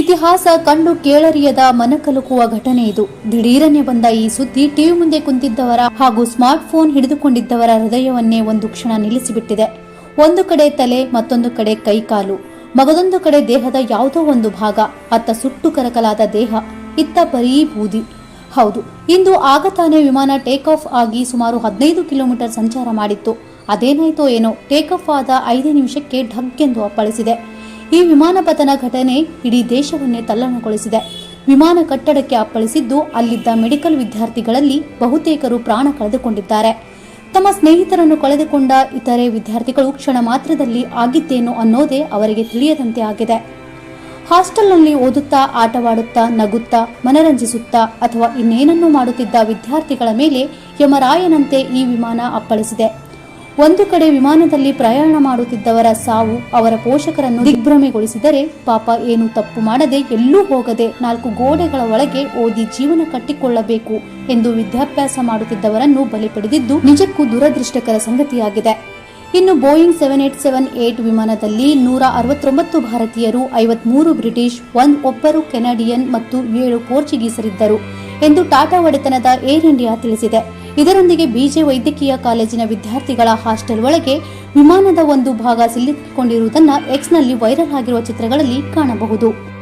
ಇತಿಹಾಸ ಕಂಡು ಕೇಳರಿಯದ ಮನಕಲುಕುವ ಘಟನೆ ಇದು. ದಿಢೀರನೆ ಬಂದ ಈ ಸುದ್ದಿ ಟಿವಿ ಮುಂದೆ ಕುಂತಿದ್ದವರ ಹಾಗೂ ಸ್ಮಾರ್ಟ್ ಫೋನ್ ಹಿಡಿದುಕೊಂಡಿದ್ದವರ ಹೃದಯವನ್ನೇ ಒಂದು ಕ್ಷಣ ನಿಲ್ಲಿಸಿಬಿಟ್ಟಿದೆ. ಒಂದು ಕಡೆ ತಲೆ, ಮತ್ತೊಂದು ಕಡೆ ಕೈಕಾಲು. ಮಗದೊಂದು ಕಡೆ ದೇಹದ ಯಾವುದೋ ಒಂದು ಭಾಗ. ಅತ್ತ ಸುಟ್ಟು ಕರಕಲಾದ ದೇಹ, ಇತ್ತ ಬರೀ ಬೂದಿ. ಹೌದು, ಇಂದು ಆಗ ತಾನೇ ವಿಮಾನ ಟೇಕ್ ಆಫ್ ಆಗಿ ಸುಮಾರು ಹದಿನೈದು ಕಿಲೋಮೀಟರ್ ಸಂಚಾರ ಮಾಡಿತ್ತು. ಅದೇನಾಯ್ತೋ ಏನೋ, ಟೇಕ್ ಆಫ್ ಆದ ಐದೇ ನಿಮಿಷಕ್ಕೆ ಢಗ್ಗೆಂದು ಅಪ್ಪಳಿಸಿದೆ. ಈ ವಿಮಾನ ಪತನ ಘಟನೆ ಇಡೀ ದೇಶವನ್ನೇ ತಲ್ಲಣಗೊಳಿಸಿದೆ. ವಿಮಾನ ಕಟ್ಟಡಕ್ಕೆ ಅಪ್ಪಳಿಸಿದ್ದು ಅಲ್ಲಿದ್ದ ಮೆಡಿಕಲ್ ವಿದ್ಯಾರ್ಥಿಗಳಲ್ಲಿ ಬಹುತೇಕರು ಪ್ರಾಣ ಕಳೆದುಕೊಂಡಿದ್ದಾರೆ. ತಮ್ಮ ಸ್ನೇಹಿತರನ್ನು ಕಳೆದುಕೊಂಡ ಇತರೆ ವಿದ್ಯಾರ್ಥಿಗಳು ಕ್ಷಣ ಮಾತ್ರದಲ್ಲಿ ಆಗಿದ್ದೇನೋ ಅನ್ನೋದೇ ಅವರಿಗೆ ತಿಳಿಯದಂತೆ ಆಗಿದೆ. ಹಾಸ್ಟೆಲ್ನಲ್ಲಿ ಓದುತ್ತಾ, ಆಟವಾಡುತ್ತಾ, ನಗುತ್ತಾ, ಮನರಂಜಿಸುತ್ತಾ ಅಥವಾ ಇನ್ನೇನನ್ನೂ ಮಾಡುತ್ತಿದ್ದ ವಿದ್ಯಾರ್ಥಿಗಳ ಮೇಲೆ ಯಮರಾಯನಂತೆ ಈ ವಿಮಾನ ಅಪ್ಪಳಿಸಿದೆ. ಒಂದು ಕಡೆ ವಿಮಾನದಲ್ಲಿ ಪ್ರಯಾಣ ಮಾಡುತ್ತಿದ್ದವರ ಸಾವು ಅವರ ಪೋಷಕರನ್ನು ದಿಗ್ಭ್ರಮೆಗೊಳಿಸಿದರೆ ಪಾಪ ಏನು ತಪ್ಪು ಮಾಡದೆ ಎಲ್ಲೂ ಹೋಗದೆ ನಾಲ್ಕು ಗೋಡೆಗಳ ಒಳಗೆ ಓದಿ ಜೀವನ ಕಟ್ಟಿಕೊಳ್ಳಬೇಕು ಎಂದು ವಿದ್ಯಾಭ್ಯಾಸ ಮಾಡುತ್ತಿದ್ದವರನ್ನು ಬಲಿ ಪಡೆದಿದ್ದು ನಿಜಕ್ಕೂ ದುರದೃಷ್ಟಕರ ಸಂಗತಿಯಾಗಿದೆ. ಇನ್ನು Boeing seven eight seven eight ವಿಮಾನದಲ್ಲಿ ನೂರ ಅರವತ್ತೊಂಬತ್ತು ಭಾರತೀಯರು, ಐವತ್ಮೂರು ಬ್ರಿಟಿಷ್, ಒಂದ್ ಒಬ್ಬರು ಕೆನಡಿಯನ್ ಮತ್ತು ಏಳು ಪೋರ್ಚುಗೀಸರಿದ್ದರು. ಎಂದು ಟಾಟಾ ಒಡೆತನದ ಏರ್ ಇಂಡಿಯಾ ತಿಳಿಸಿದೆ. ಇದರೊಂದಿಗೆ ಬಿಜೆ ವೈದ್ಯಕೀಯ ಕಾಲೇಜಿನ ವಿದ್ಯಾರ್ಥಿಗಳ ಹಾಸ್ಟೆಲ್ ಒಳಗೆ ವಿಮಾನದ ಒಂದು ಭಾಗ ಸಿಲುಕಿಕೊಂಡಿರುವುದನ್ನು ಎಕ್ಸ್ನಲ್ಲಿ ವೈರಲ್ ಆಗಿರುವ ಚಿತ್ರಗಳಲ್ಲಿ ಕಾಣಬಹುದು.